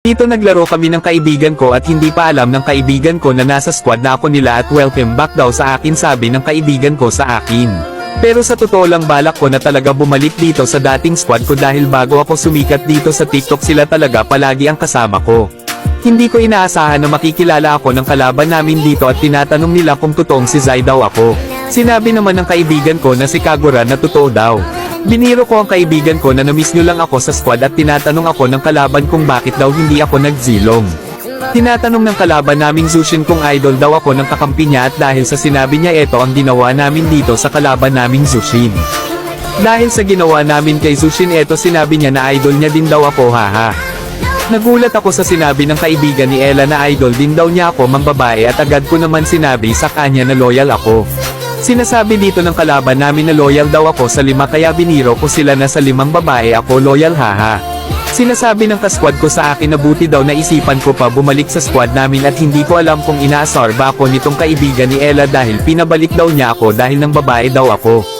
Dito naglaro kami ng kaibigan ko at hindi pa alam ng kaibigan ko na nasa squad na ako nila at welcome back daw sa akin sabi ng kaibigan ko sa akin. Pero sa totoo lang balak ko na talaga bumalik dito sa dating squad ko dahil bago ako sumikat dito sa TikTok sila talaga palagi ang kasama ko. Hindi ko inaasahan na makikilala ako ng kalaban namin dito at tinatanong nila kung totoong si Zai daw ako. Sinabi naman ng kaibigan ko na si Kagura na totoo daw. Biniro ko ang kaibigan ko na namiss nyo lang ako sa squad at tinatanong ako ng kalaban kung bakit daw hindi ako nagzilong. Tinatanong ng kalaban naming Zushin kung idol daw ako ng kakampi niya at dahil sa sinabi niya ito ang ginawa namin dito sa kalaban naming Zushin. Dahil sa ginawa namin kay Zushin eto sinabi niya na idol niya din daw ako haha. Nagulat ako sa sinabi ng kaibigan ni Ella na idol din daw niya ako mambabae at agad ko naman sinabi sa kanya na loyal ako. Sinasabi dito ng kalaban namin na loyal daw ako sa lima kaya biniro ko sila na sa limang babae ako loyal haha. Sinasabi ng kasquad ko sa akin na buti daw na isipan ko pa bumalik sa squad namin at hindi ko alam kung inaasar ba ako nitong kaibigan ni Ella dahil pinabalik daw niya ako dahil ng babae daw ako.